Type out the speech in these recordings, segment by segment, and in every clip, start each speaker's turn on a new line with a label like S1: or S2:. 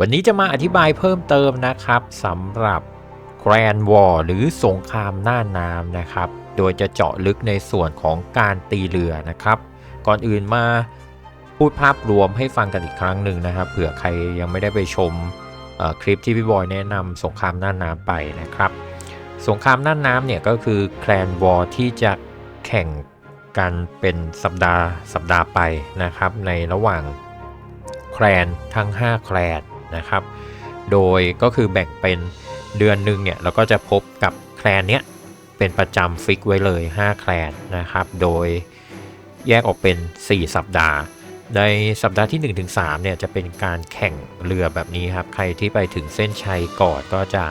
S1: วันนี้จะมาอธิบายเพิ่มเติมนะครับสำหรับ Grand War หรือสงครามหน้าน้ำนะครับ โดยจะเจาะลึกในส่วนของการตีเรือนะครับ ก่อนอื่นมาพูดภาพรวมให้ฟังกันอีกครั้งหนึ่งนะครับเผื่อใครยังไม่ได้ไปชมคลิปที่พี่บอยแนะนำสงครามหน้าน้ำไปนะครับ สงครามน่านน้ำเนี่ยก็คือแคลนวอร์ที่จะแข่งกันเป็นสัปดาห์สัปดาห์ไปนะครับ ในระหว่างแคลนทั้ง 5 แคลน นะครับ โดยก็คือแบ่งเป็นเดือนหนึ่งเนี่ยเราก็จะพบกับแคลนเนี้ยเป็นประจำฟิกไว้เลย 5 แคลนนะครับ โดยแยกออกเป็น 4 สัปดาห์ ในสัปดาห์ที่ 1-3เนี่ยจะเป็นการแข่งเรือแบบนี้ครับ ใครที่ไปถึงเส้นชัยก่อนก็จะ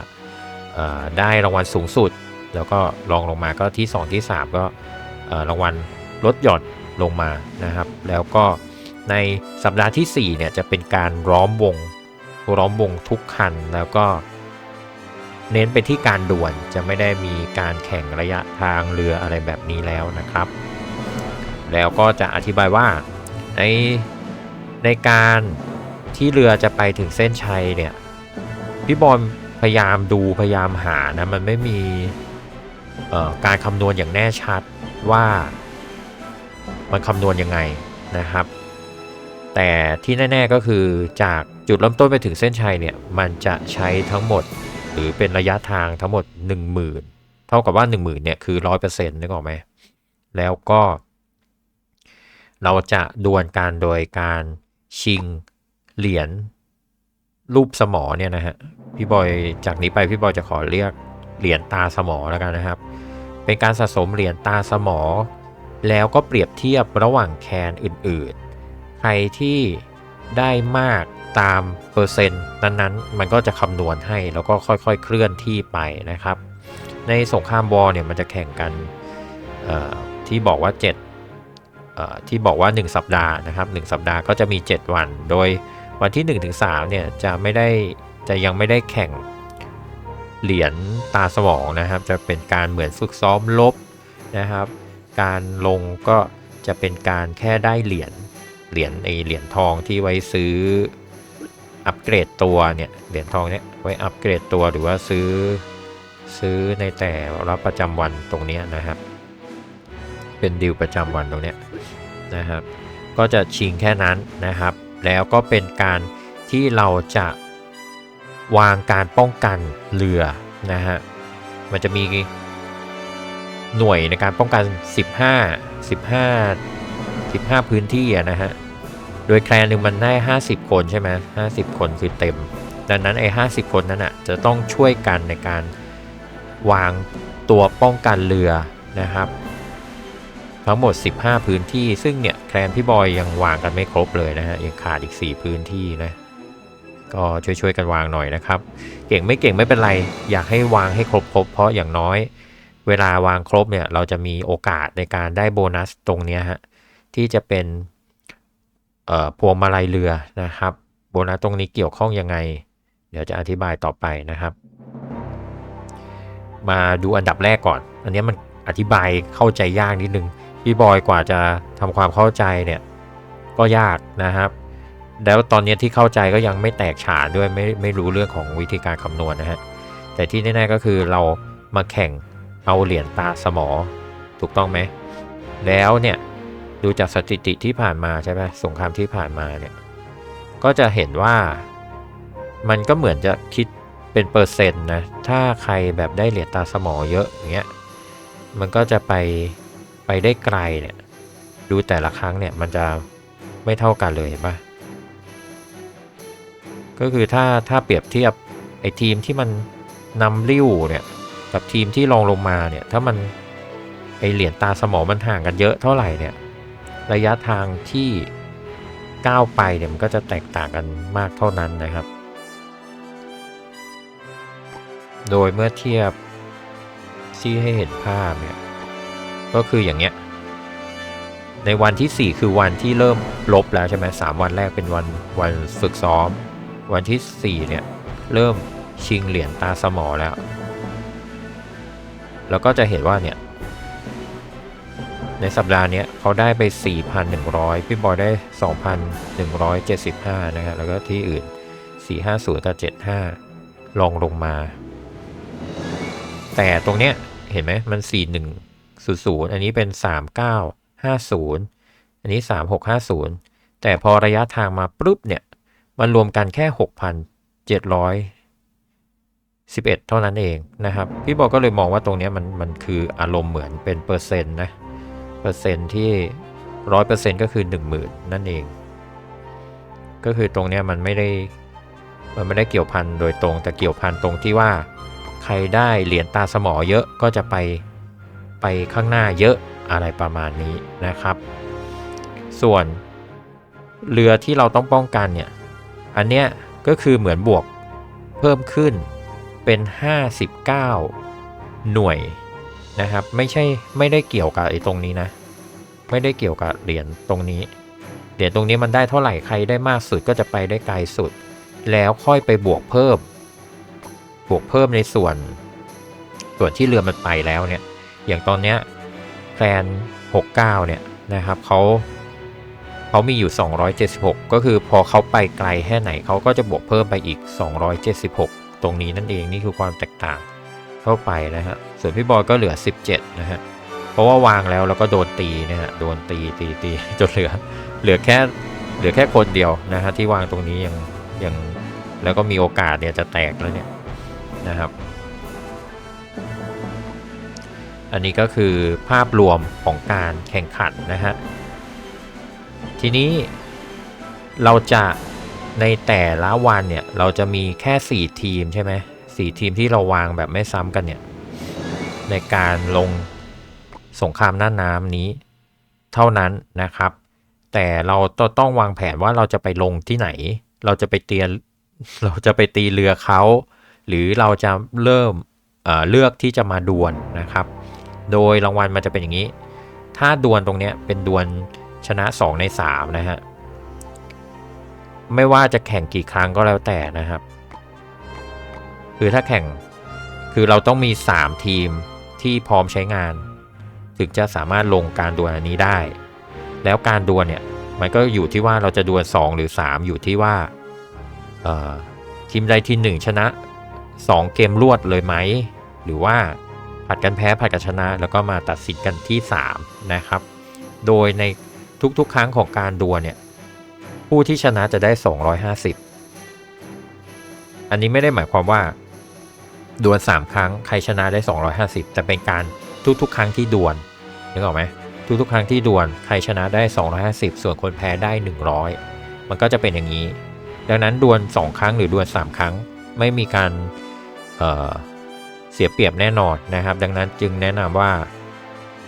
S1: ได้รางวัลสูงสุด แล้วก็รองลงมาก็ที่ 2 ที่ 3 ก็รางวัลลดหย่อนลงมานะครับ แล้วก็ในสัปดาห์ที่4เนี่ยจะเป็นการล้อมวง ล้อมวงทุกคันแล้วก็เน้นไปที่การด่วนจะไม่ได้มีการแข่งระยะทางเรืออะไรแบบนี้แล้วนะครับ แล้วก็จะอธิบายว่าในในการที่เรือจะไปถึงเส้นชัยเนี่ยพี่บอลพยายามดูพยายามหานะมันไม่มีการคำนวณอย่างแน่ชัดว่ามันคำนวณยังไงนะครับ แต่ที่แน่ ๆก็คือจาก จุดเริ่มต้นไปถึงเส้นชัยเนี่ยมันจะใช้ทั้งหมด หรือเป็นระยะทางทั้งหมด 10,000 เท่ากับว่า 10,000เนี่ยคือ 100%นึกออกไหมแล้วก็ เราจะดวลกันโดยการชิงเหรียญรูปสมอเนี่ยนะฮะพี่บอยจากนี้ไปพี่บอยจะขอเรียกเหรียญตาสมอแล้วกันนะครับ เป็นการสะสมเหรียญตาสมอ แล้วก็เปรียบเทียบระหว่างแคนอื่นๆ ใครที่ได้มาก ตามเปอร์เซ็นต์นั้นๆ มันก็จะคำนวณให้แล้วก็ค่อยๆ เคลื่อนที่ไปนะครับ ในสงครามวอลเนี่ยมันจะแข่งกันที่บอกว่า7เอ่อที่บอกว่า 1 สัปดาห์นะครับ1สัปดาห์ก็จะมี 7 วัน โดยวันที่1-3เนี่ยจะไม่ได้จะยังไม่ได้แข่งเหรียญตาสมองนะครับ จะเป็นการเหมือนฝึกซ้อมลบนะครับ การลงก็จะเป็นการแค่ได้เหรียญเหรียญไอเหรียญทองที่ไว้ซื้อ อัปเกรดตัวเนี่ยเหรียญทองเนี่ยไว้อัปเกรดตัวหรือว่าซื้อซื้อในแต่รับประจำวันตรงนี้นะครับ เป็นดิวประจำวันตรงเนี้ยนะครับ ก็จะชิงแค่นั้นนะครับ แล้วก็เป็นการที่เราจะวางการป้องกันเรือนะฮะมันจะมีหน่วยในการป้องกัน 15 15 15 พื้นที่นะฮะ โดยแคลนหนึ่งมันได้ 50 คนใช่ไหม50คนคือเต็ม ดังนั้นไอ้50คนนั้นอะจะต้องช่วยกันในการวางตัวป้องกันเรือนะครับ ทั้งหมด 15 พื้นที่ซึ่งเนี่ยแคลนพี่บอยยังวางกันไม่ครบเลยนะฮะยังขาดอีก 4 พื้นที่นะก็ช่วยๆกันวางหน่อยนะครับ เก่งไม่เก่งไม่เป็นไร อยากให้วางให้ครบๆเพราะอย่างน้อย เวลาวางครบเนี่ยเราจะมีโอกาสในการได้โบนัสตรงนี้ฮะที่จะเป็น พวงมาลัยเรือนะครับ โบนัสตรงนี้เกี่ยวข้องยังไง เดี๋ยวจะอธิบายต่อไปนะครับ มาดูอันดับแรกก่อน อันนี้มันอธิบายเข้าใจยากนิดนึงพี่บอยกว่าจะทำความเข้าใจเนี่ยก็ยากนะครับ แล้วตอนนี้ที่เข้าใจก็ยังไม่แตกฉานด้วยไม่ไม่รู้เรื่องของวิธีการคำนวณนะฮะแต่ที่แน่ๆก็คือเรามาแข่งเอาเหรียญตาสมอถูกต้องไหมแล้วเนี่ย ดูจากสถิติที่ผ่านมาใช่ไหมสงครามที่ผ่านมาเนี่ย ก็จะเห็นว่ามันก็เหมือนจะคิดเป็นเปอร์เซ็นต์นะ ถ้าใครแบบได้เหรียญตาสมอเยอะอย่างเงี้ย มันก็จะไปไปได้ไกลเนี่ย ดูแต่ละครั้งเนี่ยมันจะไม่เท่ากันเลยเห็นปะก็คือถ้าถ้าเปรียบเทียบไอ้ทีมที่มันนำริ้วเนี่ยกับทีมที่รองลงมาเนี่ย ถ้ามันไอเหรียญตาสมองมันห่างกันเยอะเท่าไหร่เนี่ย ระยะทางที่ก้าวไปเนี่ยมันก็จะแตกต่างกันมากเท่านั้นนะครับ โดยเมื่อเทียบที่ให้เห็นภาพเนี่ยก็คืออย่างเงี้ยในวันที่ 4 คือวันที่เริ่มลบแล้วใช่ไหมสามวันแรกเป็นวันวันฝึกซ้อม วันที่ 4 เนี่ย เริ่มชิงเหรียญตาสมอแล้ว แล้วก็จะเห็นว่าเนี่ย ในสัปดาห์นี้เขาได้ไป 4,100 พี่บอยได้ 2,175 นะครับแล้วก็ที่อื่น 450 กับ 75 ลองลงมา แต่ตรงเนี้ยเห็นไหมมัน 4100 อันนี้เป็น 3950 อันนี้ 3650 แต่พอระยะทางมาปุ๊บเนี่ย มันรวมกันแค่ 6,711 เท่านั้นเองนะครับ พี่บอกก็เลยมองว่าตรงนี้มันมันคืออารมณ์เหมือนเป็นเปอร์เซ็นต์นะ เปอร์เซ็นต์ที่ร้อยเปอร์เซ็นต์ก็คือ10,000นั่นเอง ก็คือตรงเนี้ยมันไม่ได้มันไม่ได้เกี่ยวพันโดยตรง แต่เกี่ยวพันตรงที่ว่า ใครได้เหรียญตาสมอเยอะก็จะไปไปข้างหน้าเยอะอะไรประมาณนี้นะครับ ส่วนเรือที่เราต้องป้องกันเนี่ย อันเนี้ยก็คือเหมือนบวกเพิ่มขึ้นเป็น 59 หน่วย นะครับ ไม่ใช่ไม่ได้เกี่ยวกับไอ้ตรงนี้นะ ไม่ได้เกี่ยวกับเหรียญตรงนี้เหรียญตรงนี้มันได้เท่าไหร่ใครได้มากสุดก็จะไปได้ไกลสุด แล้วค่อยไปบวกเพิ่ม บวกเพิ่มในส่วน ส่วนที่เรือมันไปแล้วเนี่ย อย่างตอนเนี้ยแฟน 69 เนี่ยนะครับเขาเขามีอยู่ 276 ก็คือพอเขาไปไกลแค่ไหนเขาก็จะบวกเพิ่มไปอีก 276 ตรงนี้นั่นเองนี่คือความแตกต่าง เข้าไปนะฮะ ส่วนพี่บอยก็เหลือ 17 นะฮะ เพราะว่าวางแล้วแล้วก็โดนตีนะฮะ โดนตีตีตีจนเหลือ เหลือแค่เหลือแค่คนเดียวนะฮะที่วางตรงนี้ยังยังแล้วก็มีโอกาสเนี่ยจะแตกแล้วเนี่ยนะครับ อันนี้ก็คือภาพรวมของการแข่งขันนะฮะ ทีนี้เราจะในแต่ละวันเนี่ยเราจะมีแค่ 4 ทีมใช่ไหม สี่ทีมที่เราวางแบบไม่ซ้ำกันเนี่ย ในการลงสงครามหน้าน้ำนี้เท่านั้นนะครับ แต่เราต้องวางแผนว่าเราจะไปลงที่ไหน เราจะไปเตียนเราจะไปตีเรือเขา หรือเราจะเริ่มเเลือกที่จะมาดวลนะครับ โดยรางวัลมันจะเป็นอย่างนี้ ถ้าดวลตรงนี้เป็นดวลชนะ 2 ใน 3 นะฮะ ไม่ว่าจะแข่งกี่ครั้งก็แล้วแต่นะครับ คือถ้าแข่งคือเราต้องมี 3 ทีมที่พร้อมใช้งาน ถึงจะสามารถลงการดวลอันนี้ได้ แล้วการดวลเนี่ยมันก็อยู่ที่ว่าเราจะดวล2 หรือ 3 อยู่ที่ว่าทีมใดทีมหนึ่งชนะ 2 เกมรวดเลยไหม หรือว่าผัดกันแพ้ผัดกันชนะ แล้วก็มาตัดสินกันที่ 3 นะครับ โดยในทุกๆ ครั้งของการดวลเนี่ยผู้ที่ชนะจะได้ 250 อันนี้ไม่ได้หมายความว่า ดวล3 ครั้งใครชนะได้ 250 แต่เป็นการทุกๆ ครั้งที่ดวลนึกออกไหมทุกๆ ครั้งที่ดวลใครชนะได้ 250 ส่วนคนแพ้ได้ 100 มันก็จะเป็นอย่างนี้ ดังนั้นดวล2 ครั้งหรือดวล3 ครั้งไม่มีการเเสียเปรียบแน่นอนนะครับ ดังนั้นจึงแนะนำว่า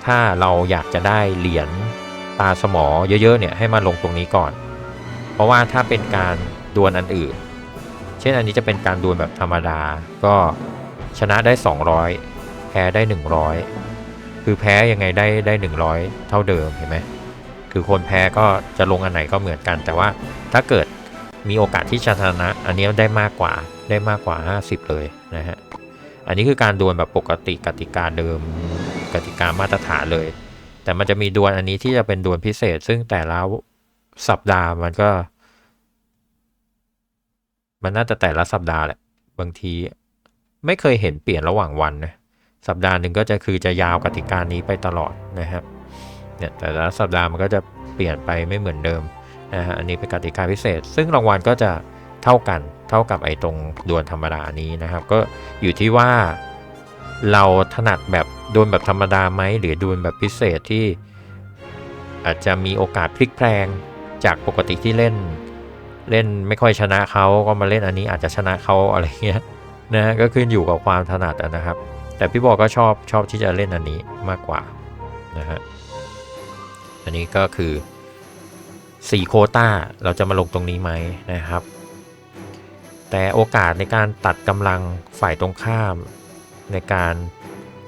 S1: ถ้าเราอยากจะได้เหรียญตาสมอเยอะๆเนี่ยให้มาลงตรงนี้ก่อน เพราะว่าถ้าเป็นการดวลอันอื่น เช่นอันนี้จะเป็นการดวลแบบธรรมดาก็ ชนะได้ 200 แพ้ได้ 100 คือแพ้ยังไงได้ได้ 100 เท่าเดิมเห็นไหมคือคนแพ้ก็จะลงอันไหนก็เหมือนกัน แต่ว่าถ้าเกิดมีโอกาสที่ชนะ อันนี้ได้มากกว่าได้มากกว่า 50 เลยนะฮะอันนี้คือการดวลแบบปกติกติกาเดิมกติกามาตรฐานเลย แต่มันจะมีดวลอันนี้ที่จะเป็นดวลพิเศษ ซึ่งแต่ละสัปดาห์มันก็ มันน่าจะแต่ละสัปดาห์แหละบางที ไม่เคยเห็นเปลี่ยนระหว่างวันนะสัปดาห์หนึ่งก็จะคือจะยาวกติกานี้ไปตลอดนะครับเนี่ยแต่ละสัปดาห์มันก็จะเปลี่ยนไปไม่เหมือนเดิมนะฮะอันนี้เป็นกติกาพิเศษ ซึ่งรางวัลก็จะเท่ากันเท่ากับไอ้ตรงดวลธรรมดานี้นะครับ ก็อยู่ที่ว่าเราถนัดแบบดวลแบบธรรมดาไหมหรือดวลแบบพิเศษที่ อาจจะมีโอกาสพลิกแพลงจากปกติที่เล่น เล่นไม่ค่อยชนะเขาก็มาเล่นอันนี้อาจจะชนะเขาอะไรเงี้ย นะก็ขึ้นอยู่กับความถนัดนะครับ แต่พี่บอกก็ชอบชอบที่จะเล่นอันนี้มากกว่านะฮะอันนี้ก็คือ 4 โคต้าเราจะมาลงตรงนี้ไหมนะครับ แต่โอกาสในการตัดกำลังฝ่ายตรงข้ามในการ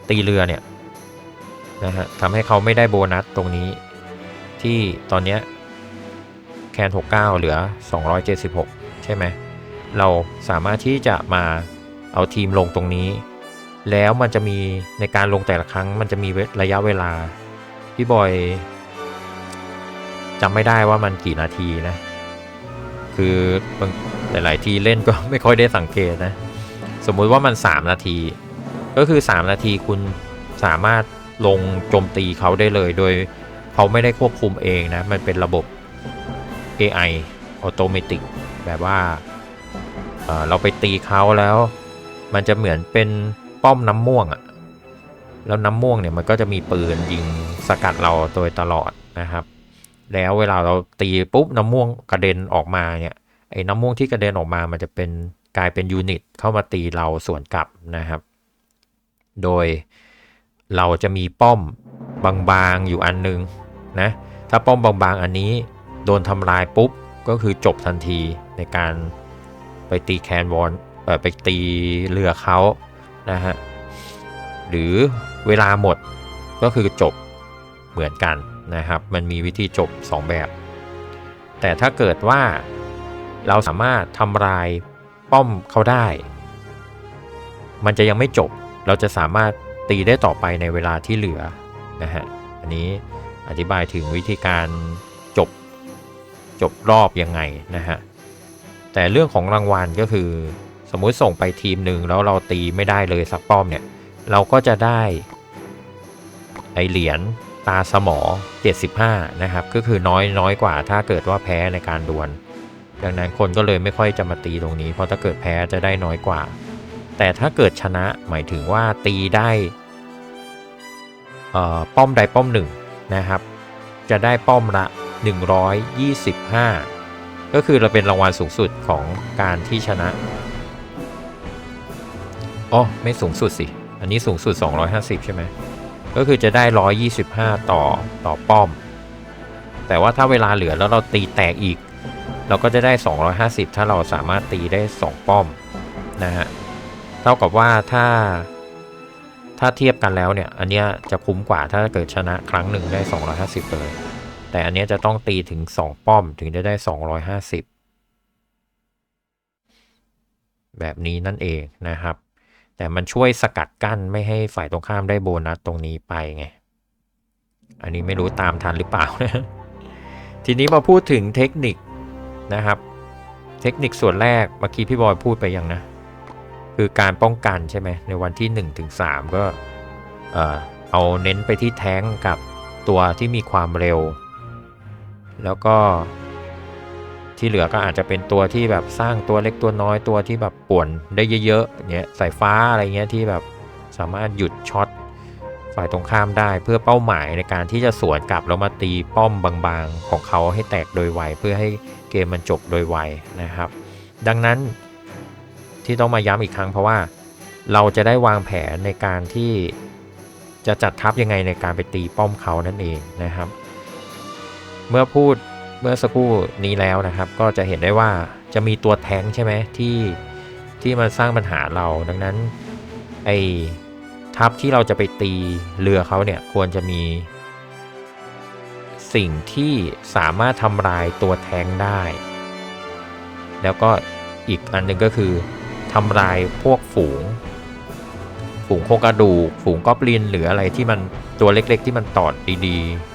S1: ตีเรือเนี่ยนะฮะทำให้เขาไม่ได้โบนัสตรงนี้ที่ตอนนี้แคน 69 เหลือ 276 ใช่ไหม เราสามารถที่จะมา เอาทีมลงตรงนี้ แล้วมันจะมีในการลงแต่ละครั้ง มันจะมีระยะเวลา พี่บอยจำไม่ได้ว่ามันกี่นาทีนะ คือหลาย ๆ ทีเล่นก็ไม่ค่อยได้สังเกตนะ สมมุติว่ามัน 3 นาที ก็คือ 3 นาทีคุณสามารถลงโจมตีเขาได้เลย โดยเขาไม่ได้ควบคุมเองนะ มันเป็นระบบ AI ออโตเมติกแบบว่าเอ่อเราไปตีเขาแล้ว มันจะเหมือนเป็นป้อมน้ำม่วงอะแล้วน้ำม่วงเนี่ยมันก็จะมีปืนยิงสกัดเราโดยตลอดนะครับ แล้วเวลาเราตีปุ๊บน้ำม่วงกระเด็นออกมาเนี่ยไอ้น้ำม่วงที่กระเด็นออกมามันจะเป็นกลายเป็นยูนิตเข้ามาตีเราสวนกลับนะครับ โดยเราจะมีป้อมบางๆอยู่อันนึงนะถ้าป้อมบางๆอันนี้โดนทำลายปุ๊บก็คือจบทันทีในการไปตีแคนวอน ไปตีเรือเขานะฮะหรือเวลาหมดก็คือจบเหมือนกันนะครับ มันมีวิธีจบ 2 แบบ แต่ถ้าเกิดว่าเราสามารถทำลายป้อมเขาได้ มันจะยังไม่จบ เราจะสามารถตีได้ต่อไปในเวลาที่เหลือนะฮะ อันนี้อธิบายถึงวิธีการจบจบรอบยังไงนะฮะ แต่เรื่องของรางวัลก็คือ สมมุติส่งไปทีมหนึ่งแล้วเราตีไม่ได้เลยสักป้อมเนี่ย เราก็จะได้ไอเหรียญตาสมอ 75 นะครับ ก็คือน้อยน้อยกว่าถ้าเกิดว่าแพ้ในการดวล ดังนั้นคนก็เลยไม่ค่อยจะมาตีตรงนี้ เพราะถ้าเกิดแพ้จะได้น้อยกว่า แต่ถ้าเกิดชนะหมายถึงว่าตีได้ป้อมใดป้อมหนึ่งนะครับ จะได้ป้อมละ 125 ก็คือเราเป็นรางวัลสูงสุดของการที่ชนะ อ๋อไม่สูงสุดสิ อันนี้สูงสุด 250 ใช่ไหม ก็คือจะได้ 125 ต่อต่อป้อม แต่ว่าถ้าเวลาเหลือแล้วเราตีแตกอีก เราก็จะได้ 250 ถ้าเราสามารถตีได้ 2 ป้อมนะฮะ เท่ากับว่าถ้าถ้าเทียบกันแล้วเนี่ย อันเนี้ยจะคุ้มกว่าถ้าเกิดชนะครั้งหนึ่งได้ 250เลย แต่อันเนี้ยจะต้องตีถึง 2 ป้อมถึงจะได้ 250 แบบนี้นั่นเองนะครับ แต่มันช่วยสกัดกั้นไม่ให้ฝ่ายตรงข้ามได้โบนัสตรงนี้ไปไง อันนี้ไม่รู้ตามทันหรือเปล่านะทีนี้มาพูดถึงเทคนิคนะครับ เทคนิคส่วนแรกเมื่อกี้พี่บอยพูดไปยังนะ คือการป้องกันใช่ไหมในวันที่1ถึง3ก็เออเอาเน้นไปที่แท้งกับตัวที่มีความเร็ว แล้วก็ ที่เหลือก็อาจจะเป็นตัวที่แบบสร้างตัวเล็กตัวน้อยตัวที่แบบป่วนได้เยอะๆเงี้ยสายฟ้าอะไรเงี้ยที่แบบสามารถหยุดช็อตฝ่ายตรงข้ามได้เพื่อเป้าหมายในการที่จะสวนกลับแล้วมาตีป้อมบางๆ ของเขาให้แตกโดยไวเพื่อให้เกมมันจบโดยไวนะครับ ดังนั้นที่ต้องมาย้ำอีกครั้งเพราะว่าเราจะได้วางแผนในการที่จะจัดทัพยังไงในการไปตีป้อมเขานั่นเองนะครับ เมื่อพูด เมื่อสักครู่นี้แล้วนะครับ ก็จะเห็นได้ว่าจะมีตัวแท้งใช่ไหมที่ที่มันสร้างปัญหาเราดังนั้นไอ้ทัพที่เราจะไปตีเรือเขาเนี่ยควรจะมี สิ่งที่สามารถทำลายตัวแท้งได้ แล้วก็อีกอันหนึ่งก็คือทำลายพวกฝูง ฝูงโครงกระดูก ฝูงกอบลินหรืออะไรที่มันตัวเล็กๆ ที่มันตอดดีๆ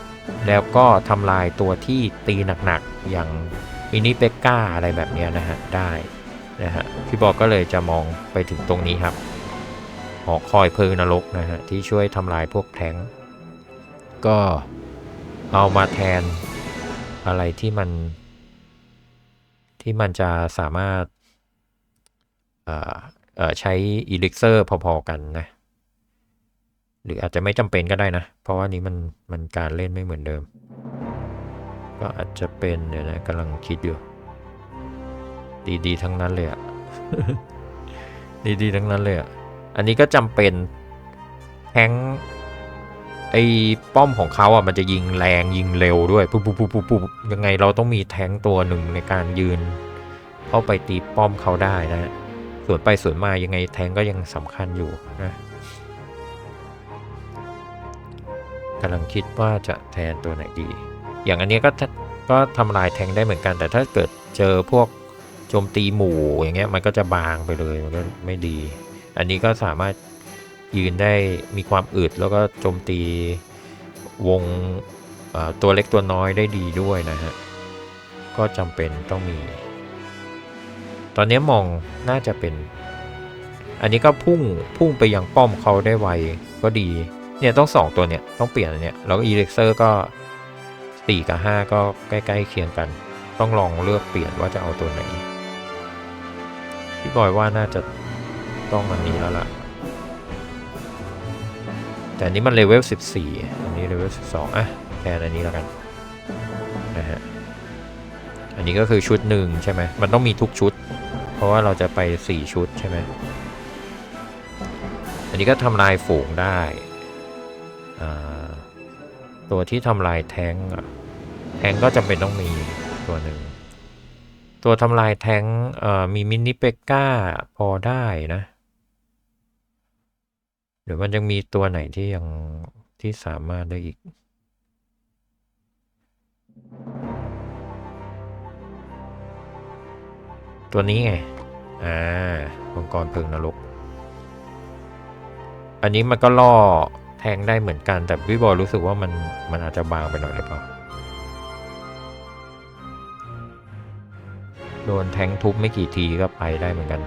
S1: แล้วก็ทำลายตัวที่ตีหนักๆ อย่างมินิเปกก้าอะไรแบบเนี้ยนะฮะ ได้นะฮะ พี่บอกก็เลยจะมองไปถึงตรงนี้ครับ หอคอยเพลิงนรกนะฮะ ที่ช่วยทำลายพวกแท้ง ก็เอามาแทนอะไรที่มัน ที่มันจะสามารถใช้อีลิกเซอร์พอๆกันนะ หรืออาจจะไม่จำเป็นก็ได้นะ เพราะว่านี้มันมันการเล่นไม่เหมือนเดิม ก็อาจจะเป็นเดี๋ยวนะกำลังคิดอยู่ ดีๆ ทั้งนั้นเลยอะดีๆ ทั้งนั้นเลยอะอันนี้ก็จำเป็นแทงไอ้ป้อมของเขาอะมันจะยิงแรงยิงเร็วด้วยปุ๊บปุ๊บปุ๊บปุ๊บยังไงเราต้องมีแทงตัวหนึ่งในการยืน เข้าไปตีป้อมเขาได้นะฮะส่วนไปส่วนมายังไงแทงก็ยังสำคัญอยู่นะ กำลังคิดว่าจะแทนตัวไหนดี อย่างอันนี้ก็ทะก็ทำลายแทงได้เหมือนกัน แต่ถ้าเกิดเจอพวกโจมตีหมู่อย่างเงี้ยมันก็จะบางไปเลยมันก็ไม่ดี อันนี้ก็สามารถยืนได้มีความอึดแล้วก็โจมตีวงตัวเล็กตัวน้อยได้ดีด้วยนะฮะ ก็จำเป็นต้องมี ตอนนี้มองน่าจะเป็น อันนี้ก็พุ่งพุ่งไปยังป้อมเขาได้ไวก็ดี เนี่ยต้องสองตัวเนี่ยต้องเปลี่ยนเนี่ยแล้วก็อีเล็กเซอร์ก็สี่กับห้าก็ใกล้ๆเคียงกัน ต้องลองเลือกเปลี่ยนว่าจะเอาตัวไหนพี่บอยว่าน่าจะต้องอันนี้แล้วล่ะ แต่อันนี้มันเลเวล 14 อันนี้เลเวล 12 อะแทนอันนี้แล้วกันนะฮะอันนี้ก็คือชุดหนึ่งใช่ไหมมันต้องมีทุกชุด เพราะว่าเราจะไป 4 ชุดใช่ไหมอันนี้ก็ทำลายฝูงได้ ตัวที่ทำลายแทงอะแทงก็จำเป็นต้องมีตัวหนึ่ง ตัวทำลายแทงมีมินิเปก้าพอได้นะ หรือมันยังมีตัวไหนที่ยังที่สามารถได้อีกตัวนี้ไง อ่ามังกรเพลิงนรก อันนี้มันก็ล่อ งได้เหมือนกัน แต่พี่บอยรู้สึกว่ามันมันอาจจะบางไปหน่อยหรือเปล่าโดนแทงทุบไม่กี่ทีก็ไปได้เหมือนกัน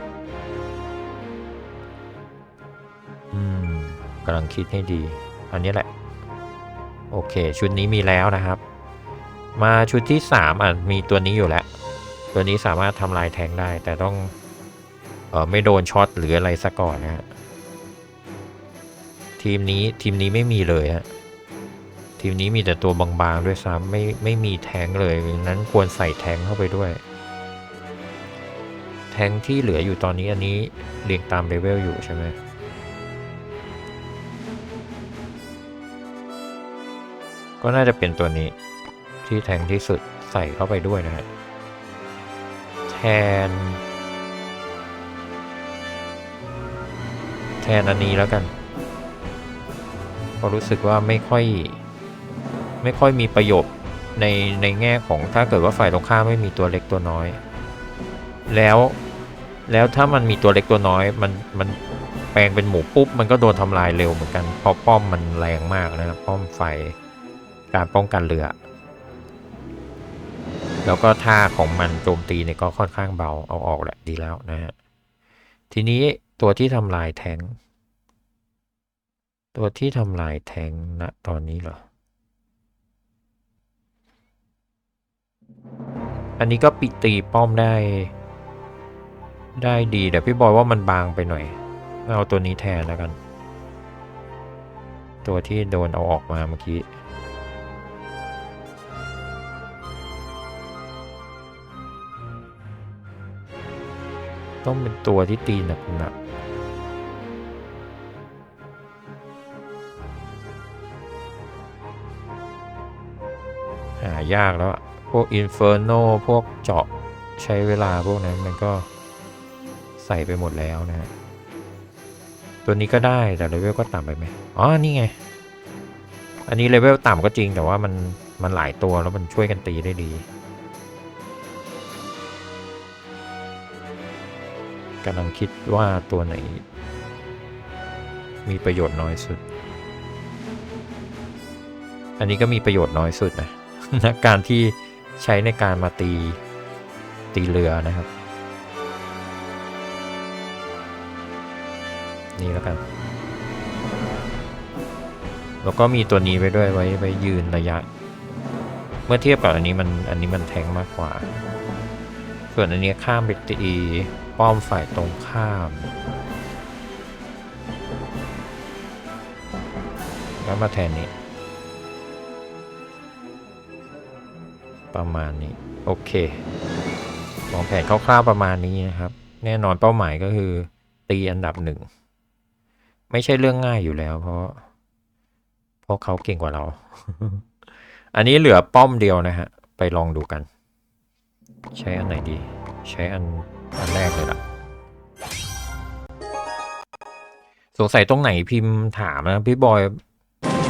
S1: อืมกำลังคิดให้ดี อันนี้แหละ โอเค ชุดนี้มีแล้วนะครับ มาชุดที่ 3อะมีตัวนี้อยู่แล้ว ตัวนี้สามารถทำลายแทงได้ แต่ต้อง เออไม่โดนช็อตหรืออะไรซะก่อนนะฮะ ทีมนี้ทีมนี้ไม่มีเลยฮะทีมนี้มีแต่ตัวบางๆด้วยซ้ำไม่ไม่มีแทงเลยดังนั้นควรใส่แทงเข้าไปด้วย แทงที่เหลืออยู่ตอนนี้อันนี้เรียงตามเลเวลอยู่ใช่ไหมก็น่าจะเป็นตัวนี้ที่แทงที่สุดใส่เข้าไปด้วยนะฮะแทน แทนอันนี้แล้วกัน เพราะรู้สึกว่าไม่ค่อยไม่ค่อยมีประโยชน์ในในแง่ของถ้าเกิดว่าฝ่ายตรงข้ามไม่มีตัวเล็กตัวน้อย แล้วแล้วถ้ามันมีตัวเล็กตัวน้อย มันมันแปลงเป็นหมูปุ๊บมันก็โดนทำลายเร็วเหมือนกันเพราะป้อมมันแรงมากนะครับป้อมไฟการป้องกันเรือ แล้วก็ท่าของมันโจมตีเนี่ยก็ค่อนข้างเบาเอาออกแหละดีแล้วนะฮะทีนี้ตัวที่ทำลายแทง ตัวที่ทำลายแทงณตอนนี้เหรอ อันนี้ก็ปิตีป้อมได้ ได้ดีแต่พี่บอยว่ามันบางไปหน่อย เอาตัวนี้แทนแล้วกัน ตัวที่โดนเอาออกมาเมื่อกี้ต้องเป็นตัวที่ตีหนักๆหายากแล้ว พวกอินเฟอร์โนพวกเจาะใช้เวลาพวกนั้นมันก็ใส่ไปหมดแล้วนะฮะตัวนี้ก็ได้แต่เลเวลก็ต่ำไปไหมอ๋อ นี่ไง อันนี้เลเวลต่ำก็จริงแต่ว่ามันมันหลายตัวแล้วมันช่วยกันตีได้ดีกำลังคิดว่าตัวไหน มีประโยชน์น้อยสุด อันนี้ก็มีประโยชน์น้อยสุดนะ นะการที่ใช้ในการมาตีตีเรือนะครับ นี่แล้วกัน แล้วก็มีตัวนี้ไปด้วยไว้ไว้ยืนระยะ เมื่อเทียบกับอันนี้มันอันนี้มันแทงมากกว่า ส่วนอันนี้ข้ามไปตีป้อมฝ่ายตรงข้ามแล้วมาแทนนี้ ประมาณนี้ โอเคมองแผนคร่าวๆประมาณนี้นะครับ แน่นอนเป้าหมายก็คือ ตีอันดับหนึ่ง ไม่ใช่เรื่องง่ายอยู่แล้ว เพราะ เพราะเขาเก่งกว่าเรา อันนี้เหลือป้อมเดียวนะฮะ ไปลองดูกัน ใช้อันไหนดี ใช้อันอันแรกเลยล่ะสงสัยตรงไหนพิมพ์ถามนะ พี่บอย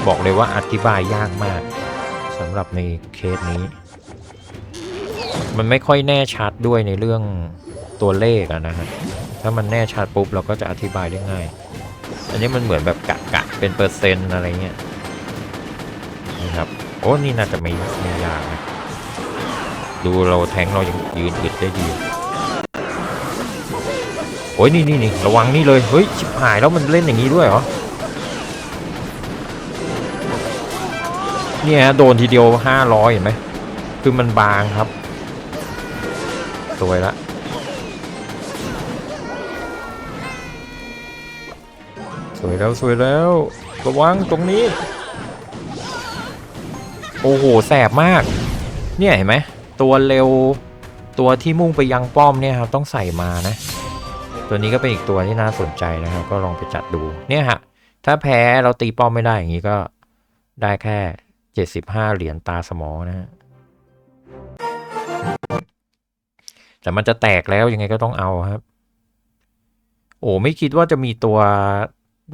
S1: บอกเลยว่าอธิบายยากมากสำหรับในเคสนี้ มันไม่ค่อยแน่ชัดด้วยในเรื่องตัวเลขอะนะฮะ ถ้ามันแน่ชัดปุ๊บเราก็จะอธิบายได้ง่าย อันนี้มันเหมือนแบบกะกะเป็นเปอร์เซ็นต์อะไรเงี้ยนี่ครับ โอ้นี่น่าจะไม่ไม่ยากนะดูเราแทงเรายังยืนอึดได้ดี โอ้ยนี่นี่นี่ระวังนี่เลย เฮ้ยชิบหายแล้วมันเล่นอย่างนี้ด้วยเหรอ เนี่ยฮะโดนทีเดียวห้าร้อยเห็นไหมคือมันบางครับ สวยละสวยแล้วสวยแล้ว ระวังตรงนี้ โอ้โห แสบมาก เนี่ยเห็นไหม ตัวเร็วตัวที่มุ่งไปยังป้อมเนี่ยครับต้องใส่มานะ ตัวนี้ก็เป็นอีกตัวที่น่าสนใจนะครับ ก็ลองไปจัดดูเนี่ยฮะถ้าแพ้เราตีป้อมไม่ได้อย่างนี้ก็ได้แค่ 75 เหรียญตาสมอนะฮะ แต่มันจะแตกแล้วยังไงก็ต้องเอาครับ โอ้ไม่คิดว่าจะมีตัว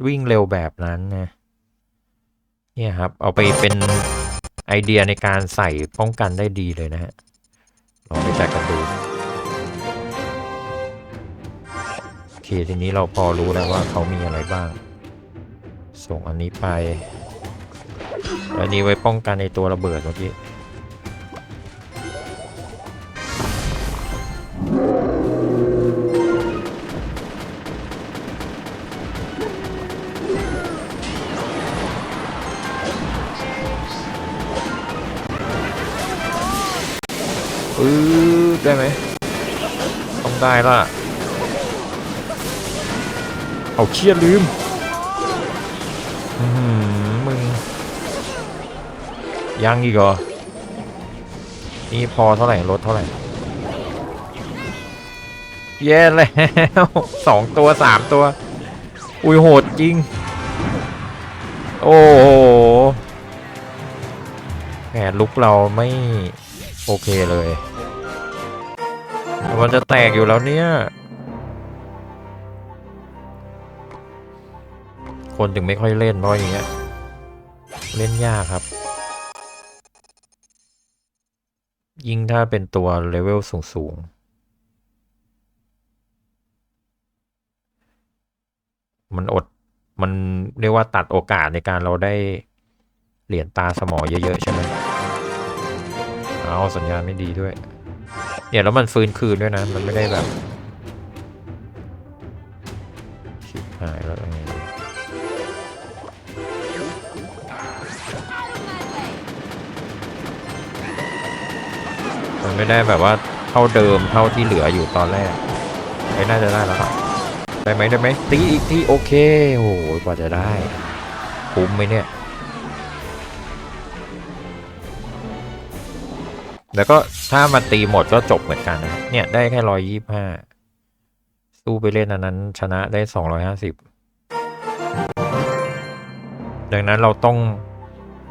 S1: วิ่งเร็วแบบนั้นนะเนี่ยครับ เอาไปเป็นไอเดียในการใส่ป้องกันได้ดีเลยนะฮะลองไปจัดกันดูโอเคทีนี้เราพอรู้แล้วว่าเขามีอะไรบ้าง ส่งอันนี้ไป อันนี้ไว้ป้องกันในตัวระเบิดเมื่อกี้ ได้ไหมต้องได้ละเอาเชียดลืมอืมึง ยังอีกเหรอ นี่พอเท่าไหร่ลดเท่าไหร่ แย่แล้วสองตัวสามตัว อุ้ยโหดจริง โอ้โหแผนลุกเราไม่โอเคเลย มันจะแตกอยู่แล้วเนี่ย คนถึงไม่ค่อยเล่นเพราะอย่างเงี้ย เล่นยากครับ ยิ่งถ้าเป็นตัวเลเวลสูงๆ มันอด มันเรียกว่าตัดโอกาสในการเราได้เหรียญตาสมอเยอะ ๆ ใช่ไหมเอาสัญญาณไม่ดีด้วย เนี่ยแล้วมันฟื้นคืนด้วยนะ มันไม่ได้แบบชิบหายแล้วไงมันไม่ได้แบบว่าเท่าเดิมเท่าที่เหลืออยู่ตอนแรกไอ้น่าจะได้แล้วครับได้ไหมได้ไหมตีอีกทีโอเคโอ้โหกว่าจะได้คุ้มไหมเนี่ยแล้วก็ ถ้ามาตีหมดก็จบเหมือนกันนะครับ เนี่ยได้แค่ร้อยยี่ห้าสู้ไปเล่นอันนั้นชนะได้สองร้อยห้าสิบดังนั้นเราต้อง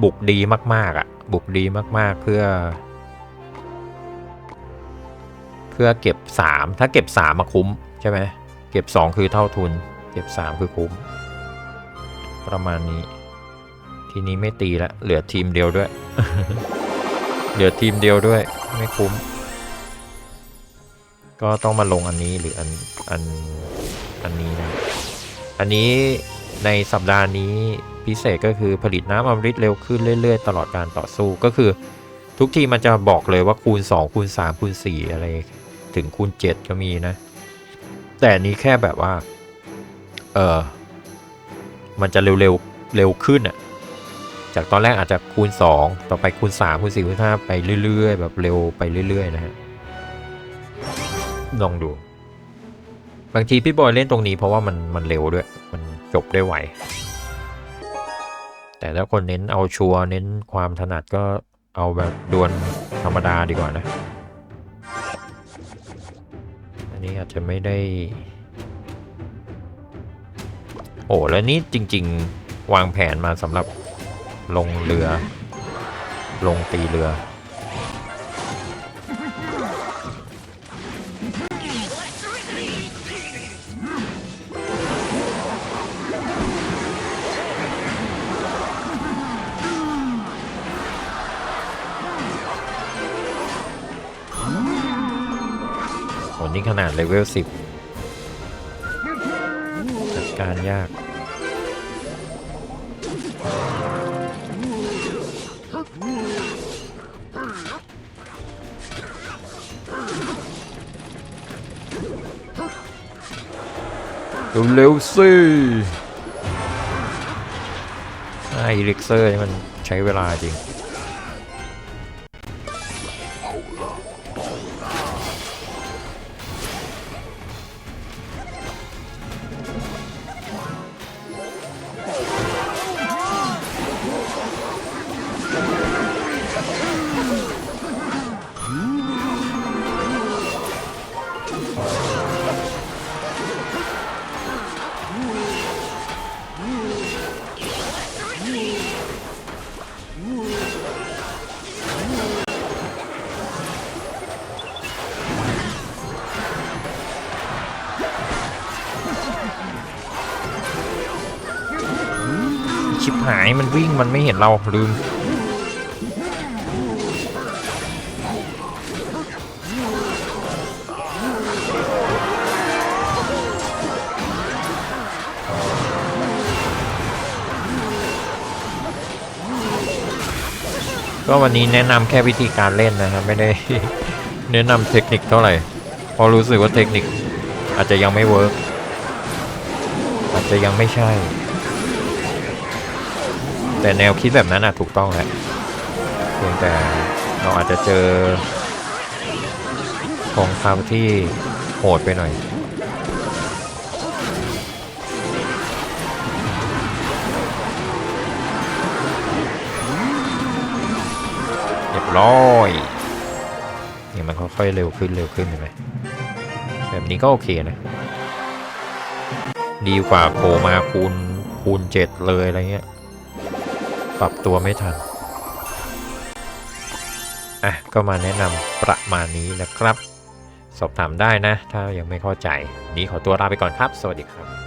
S1: บุกดีมาก ๆ อะ บุกดีมาก ๆ เพื่อ เพื่อเก็บสามถ้าเก็บสามมาคุ้มใช่ไหมเก็บสองคือเท่าทุน เก็บสามคือคุ้ม ประมาณนี้ ทีนี้ไม่ตีละเหลือทีมเดียวด้วย เหลือทีมเดียวด้วยไม่คุ้ม ก็ต้องมาลงอันนี้หรืออันอันอันนี้นะ อันนี้ในสัปดาห์นี้พิเศษก็คือผลิตน้ำอมฤตเร็วขึ้นเรื่อย ๆ ตลอดการต่อสู้ก็คือ ทุกทีมันจะบอกเลยว่าคูณ 2 คูณ 3 คูณ 4 อะไร ถึงคูณ 7 ก็มีนะ แต่นี้แค่แบบว่า เออมันจะเร็วๆเร็วขึ้นอะ จากตอนแรกอาจจะคูณ 2 ต่อไปคูณ 3 คูณ 4 คูณ 5 ไปเรื่อยๆ แบบเร็วไปเรื่อยๆ นะฮะ ลองดู บางทีพี่บอยเล่นตรงนี้เพราะว่ามันมันเร็วด้วย มันจบได้ไว แต่ถ้าคนเน้นเอาชัวร์เน้นความถนัดก็เอาแบบดวลธรรมดาดีกว่านะ อันนี้อาจจะไม่ได้ โอ้แล้วนี่จริง ๆ วางแผนมาสำหรับ ลงเรือ ลงตีเรือ โหนี่ขนาดเลเวล10จัดการยาก เร็วๆสิไอเล็กเซอร์นี่มันใช้เวลาจริงายมันวิ่งมันไม่เห็นเราลืม ก็วันนี้แนะนำแค่วิธีการเล่นนะครับไม่ได้ แนะนำเทคนิคเท่าไหร่พราะรู้สึกว่าเทคนิคอาจจะยังไม่เวิร์กอาจจะยังไม่ใช่ แต่แนวคิดแบบนั้นอะถูกต้องแหละเพียงแต่เราอาจจะเจอของคำที่โหดไปหน่อยเรียบร้อยเนี่ยมันค่อยๆเร็วขึ้นเร็วขึ้นเห็นไหมแบบนี้ก็โอเคนะ ดีกว่าโผล่มาคูณคูณเจ็ดเลยอะไรเงี้ย ปรับตัวไม่ทัน อะ ก็มาแนะนำประมาณนี้นะครับ สอบถามได้นะ ถ้ายังไม่เข้าใจ นี้ขอตัวลาไปก่อนครับ สวัสดีครับ